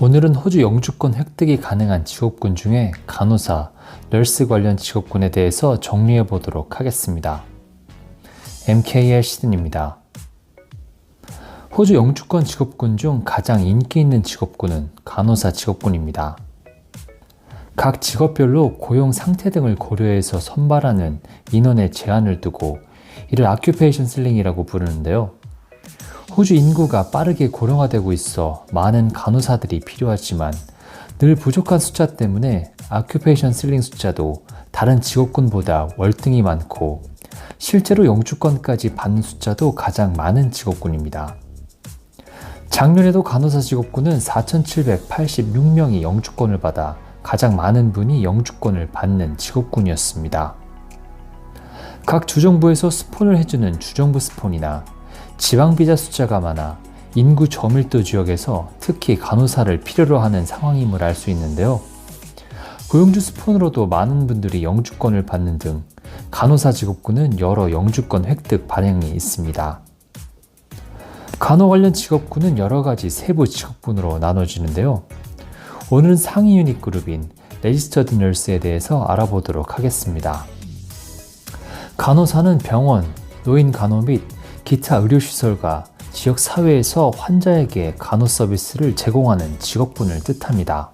오늘은 호주 영주권 획득이 가능한 직업군 중에 간호사, 널스 관련 직업군에 대해서 정리해 보도록 하겠습니다. MKL 시든입니다. 호주 영주권 직업군 중 가장 인기 있는 직업군은 간호사 직업군입니다. 각 직업별로 고용 상태 등을 고려해서 선발하는 인원의 제한을 두고 이를 아큐페이션 슬링이라고 부르는데요. 호주 인구가 빠르게 고령화되고 있어 많은 간호사들이 필요하지만 늘 부족한 숫자 때문에 아큐페이션 슬링 숫자도 다른 직업군보다 월등히 많고 실제로 영주권까지 받는 숫자도 가장 많은 직업군입니다. 작년에도 간호사 직업군은 4,786명이 영주권을 받아 가장 많은 분이 영주권을 받는 직업군이었습니다. 각 주정부에서 스폰을 해주는 주정부 스폰이나 지방비자 숫자가 많아 인구 저밀도 지역에서 특히 간호사를 필요로 하는 상황임을 알 수 있는데요. 고용주 스폰으로도 많은 분들이 영주권을 받는 등 간호사 직업군은 여러 영주권 획득 반영이 있습니다. 간호 관련 직업군은 여러 가지 세부 직업군으로 나눠지는데요. 오늘은 상위 유닛 그룹인 레지스터드 널스에 대해서 알아보도록 하겠습니다. 간호사는 병원, 노인 간호 및 기타 의료시설과 지역 사회에서 환자에게 간호 서비스를 제공하는 직업군을 뜻합니다.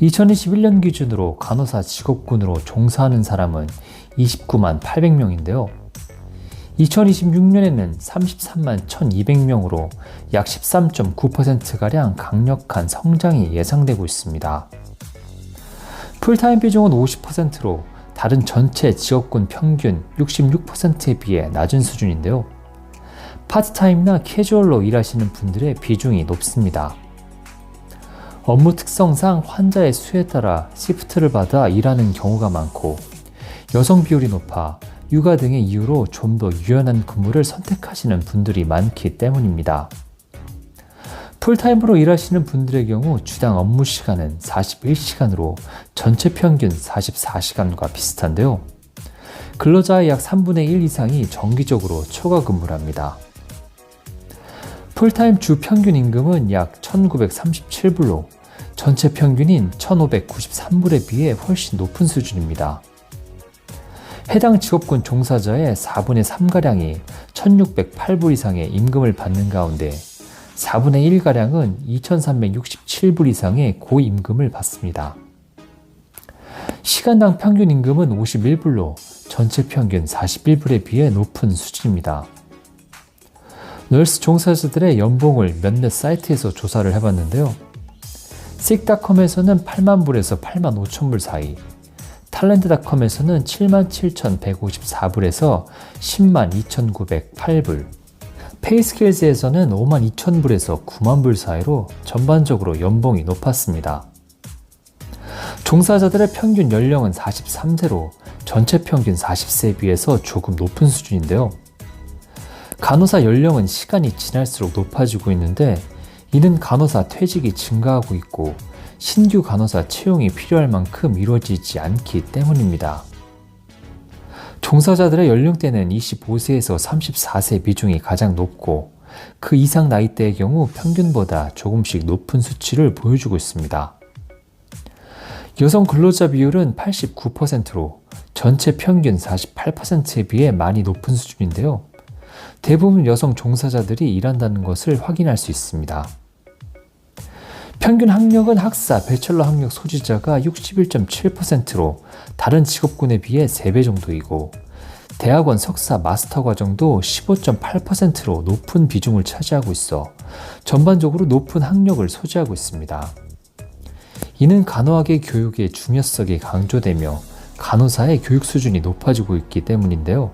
2021년 기준으로 간호사 직업군으로 종사하는 사람은 29만 800명인데요. 2026년에는 33만 1200명으로 약 13.9%가량 강력한 성장이 예상되고 있습니다. 풀타임 비중은 50%로 다른 전체 직업군 평균 66%에 비해 낮은 수준인데요. 파트타임이나 캐주얼로 일하시는 분들의 비중이 높습니다. 업무 특성상 환자의 수에 따라 시프트를 받아 일하는 경우가 많고 여성 비율이 높아 육아 등의 이유로 좀 더 유연한 근무를 선택하시는 분들이 많기 때문입니다. 풀타임으로 일하시는 분들의 경우 주당 업무 시간은 41시간으로 전체 평균 44시간과 비슷한데요. 근로자의 약 3분의 1 이상이 정기적으로 초과 근무를 합니다. 풀타임 주 평균 임금은 약 1937불로 전체 평균인 1593불에 비해 훨씬 높은 수준입니다. 해당 직업군 종사자의 4분의 3가량이 1608불 이상의 임금을 받는 가운데 4분의 1가량은 2367불 이상의 고임금을 받습니다. 시간당 평균 임금은 51불로 전체 평균 41불에 비해 높은 수준입니다. 널스 종사자들의 연봉을 몇몇 사이트에서 조사를 해봤는데요. 식닷컴에서는 8만 불에서 8만 5천 불 사이, 탤런트닷컴에서는 77,154불에서 10만 2,908불, 페이스킬즈에서는 5만 2천 불에서 9만 불 사이로 전반적으로 연봉이 높았습니다. 종사자들의 평균 연령은 43세로 전체 평균 40세에 비해서 조금 높은 수준인데요. 간호사 연령은 시간이 지날수록 높아지고 있는데 이는 간호사 퇴직이 증가하고 있고 신규 간호사 채용이 필요할 만큼 이루어지지 않기 때문입니다. 종사자들의 연령대는 25세에서 34세 비중이 가장 높고 그 이상 나이대의 경우 평균보다 조금씩 높은 수치를 보여주고 있습니다. 여성 근로자 비율은 89%로 전체 평균 48%에 비해 많이 높은 수준인데요. 대부분 여성 종사자들이 일한다는 것을 확인할 수 있습니다. 평균 학력은 학사, 배철러 학력 소지자가 61.7%로 다른 직업군에 비해 3배 정도이고 대학원 석사 마스터 과정도 15.8%로 높은 비중을 차지하고 있어 전반적으로 높은 학력을 소지하고 있습니다. 이는 간호학의 교육의 중요성이 강조되며 간호사의 교육 수준이 높아지고 있기 때문인데요.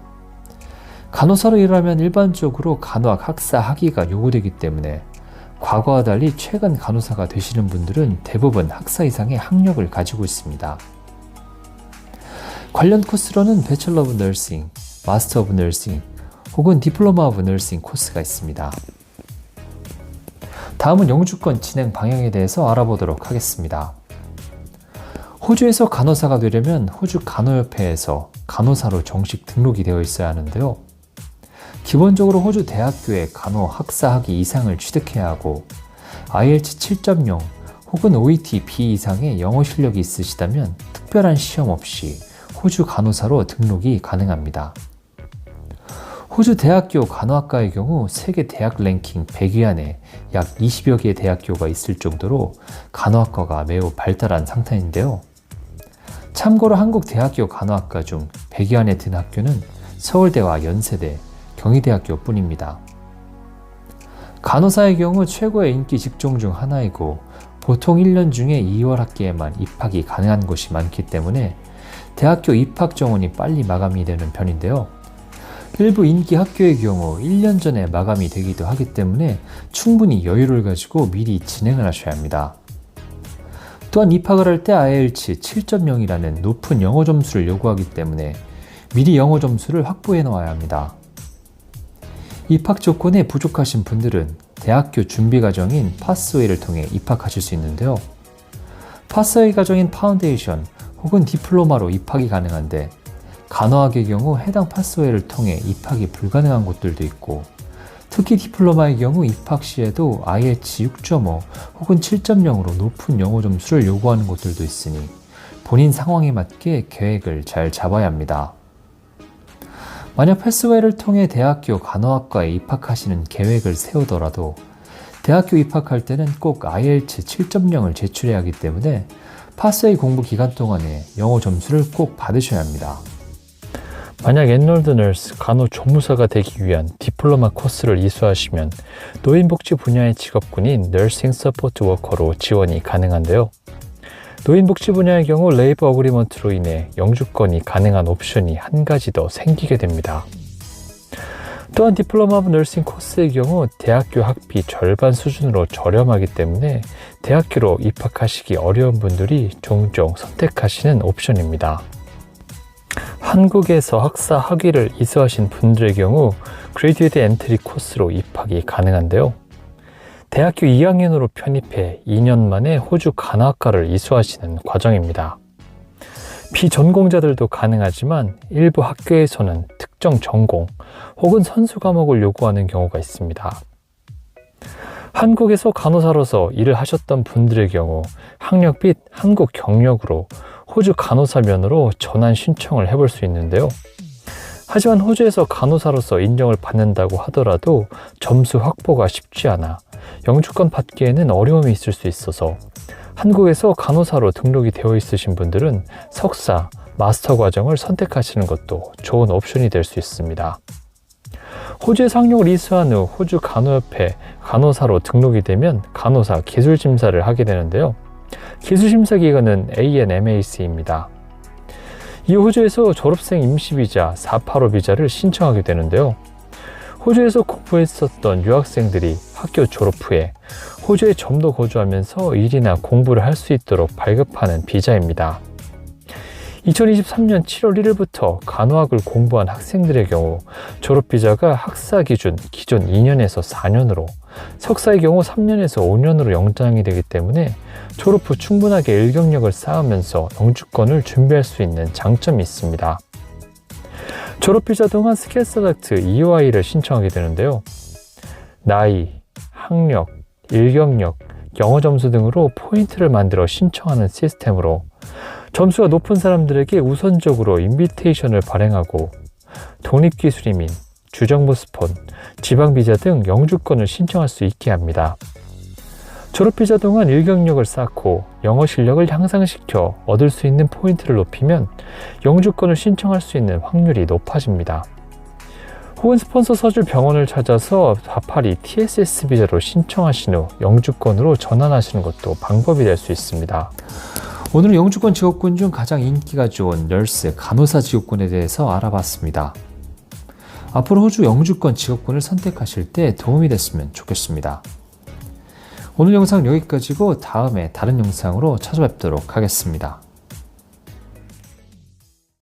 간호사로 일하면 일반적으로 간호학 학사 학위가 요구되기 때문에 과거와 달리 최근 간호사가 되시는 분들은 대부분 학사 이상의 학력을 가지고 있습니다. 관련 코스로는 배철러 오브 널싱, 마스터 오브 널싱 혹은 디플로마 오브 널싱 코스가 있습니다. 다음은 영주권 진행 방향에 대해서 알아보도록 하겠습니다. 호주에서 간호사가 되려면 호주 간호협회에서 간호사로 정식 등록이 되어 있어야 하는데요. 기본적으로 호주 대학교에 간호 학사 학위 이상을 취득해야 하고 IELTS 7.0 혹은 OET B 이상의 영어 실력이 있으시다면 특별한 시험 없이 호주 간호사로 등록이 가능합니다. 호주 대학교 간호학과의 경우 세계 대학 랭킹 100위 안에 약 20여 개의 대학교가 있을 정도로 간호학과가 매우 발달한 상태인데요. 참고로 한국 대학교 간호학과 중 100위 안에 든 학교는 서울대와 연세대, 경희대학교 뿐입니다. 간호사의 경우 최고의 인기 직종 중 하나이고 보통 1년 중에 2월 학기에만 입학이 가능한 곳이 많기 때문에 대학교 입학 정원이 빨리 마감이 되는 편인데요. 일부 인기 학교의 경우 1년 전에 마감이 되기도 하기 때문에 충분히 여유를 가지고 미리 진행을 하셔야 합니다. 또한 입학을 할 때 IELTS 7.0이라는 높은 영어 점수를 요구하기 때문에 미리 영어 점수를 확보해 놓아야 합니다. 입학 조건에 부족하신 분들은 대학교 준비 과정인 파스웨이를 통해 입학하실 수 있는데요. 파스웨이 과정인 파운데이션 혹은 디플로마로 입학이 가능한데 간호학의 경우 해당 파스웨이를 통해 입학이 불가능한 곳들도 있고 특히 디플로마의 경우 입학 시에도 IELTS 6.5 혹은 7.0으로 높은 영어 점수를 요구하는 곳들도 있으니 본인 상황에 맞게 계획을 잘 잡아야 합니다. 만약 패스웨이를 통해 대학교 간호학과에 입학하시는 계획을 세우더라도 대학교 입학할 때는 꼭 IELTS 7.0을 제출해야 하기 때문에 파스웨이 공부 기간 동안에 영어 점수를 꼭 받으셔야 합니다. 만약 엔롤드 널스 간호 조무사가 되기 위한 디플로마 코스를 이수하시면 노인복지 분야의 직업군인 너싱 서포트 워커로 지원이 가능한데요. 노인복지 분야의 경우 레이버 어그리먼트로 인해 영주권이 가능한 옵션이 한 가지 더 생기게 됩니다. 또한 디플로마 오브 널싱 코스의 경우 대학교 학비 절반 수준으로 저렴하기 때문에 대학교로 입학하시기 어려운 분들이 종종 선택하시는 옵션입니다. 한국에서 학사 학위를 이수하신 분들의 경우 그레디에이트 엔트리 코스로 입학이 가능한데요. 대학교 2학년으로 편입해 2년 만에 호주 간호학과를 이수하시는 과정입니다. 비전공자들도 가능하지만 일부 학교에서는 특정 전공 혹은 선수 과목을 요구하는 경우가 있습니다. 한국에서 간호사로서 일을 하셨던 분들의 경우 학력 및 한국 경력으로 호주 간호사 면으로 전환 신청을 해볼 수 있는데요. 하지만 호주에서 간호사로서 인정을 받는다고 하더라도 점수 확보가 쉽지 않아 영주권 받기에는 어려움이 있을 수 있어서 한국에서 간호사로 등록이 되어 있으신 분들은 석사, 마스터 과정을 선택하시는 것도 좋은 옵션이 될 수 있습니다. 호주에 상용을 이수한 후 호주 간호협회 간호사로 등록이 되면 간호사 기술 심사를 하게 되는데요. 기술 심사 기간은 ANMAC입니다. 이 호주에서 졸업생 임시비자 485 비자를 신청하게 되는데요. 호주에서 공부했었던 유학생들이 학교 졸업 후에 호주에 좀 더 거주하면서 일이나 공부를 할 수 있도록 발급하는 비자입니다. 2023년 7월 1일부터 간호학을 공부한 학생들의 경우 졸업비자가 학사 기준 기존 2년에서 4년으로 석사의 경우 3년에서 5년으로 연장이 되기 때문에 졸업 후 충분하게 일경력을 쌓으면서 영주권을 준비할 수 있는 장점이 있습니다. 졸업비자 동안 스킬 셀렉트 EOI를 신청하게 되는데요. 나이, 학력, 일경력, 영어 점수 등으로 포인트를 만들어 신청하는 시스템으로 점수가 높은 사람들에게 우선적으로 인비테이션을 발행하고 독립기술 이민, 주정부 스폰, 지방비자 등 영주권을 신청할 수 있게 합니다. 졸업비자 동안 일경력을 쌓고 영어 실력을 향상시켜 얻을 수 있는 포인트를 높이면 영주권을 신청할 수 있는 확률이 높아집니다. 혹은 스폰서 서줄 병원을 찾아서 482 TSS 비자로 신청하신 후 영주권으로 전환하시는 것도 방법이 될 수 있습니다. 오늘은 영주권 직업군 중 가장 인기가 좋은 널스, 간호사 직업군에 대해서 알아봤습니다. 앞으로 호주 영주권 직업군을 선택하실 때 도움이 됐으면 좋겠습니다. 오늘 영상 여기까지고 다음에 다른 영상으로 찾아뵙도록 하겠습니다.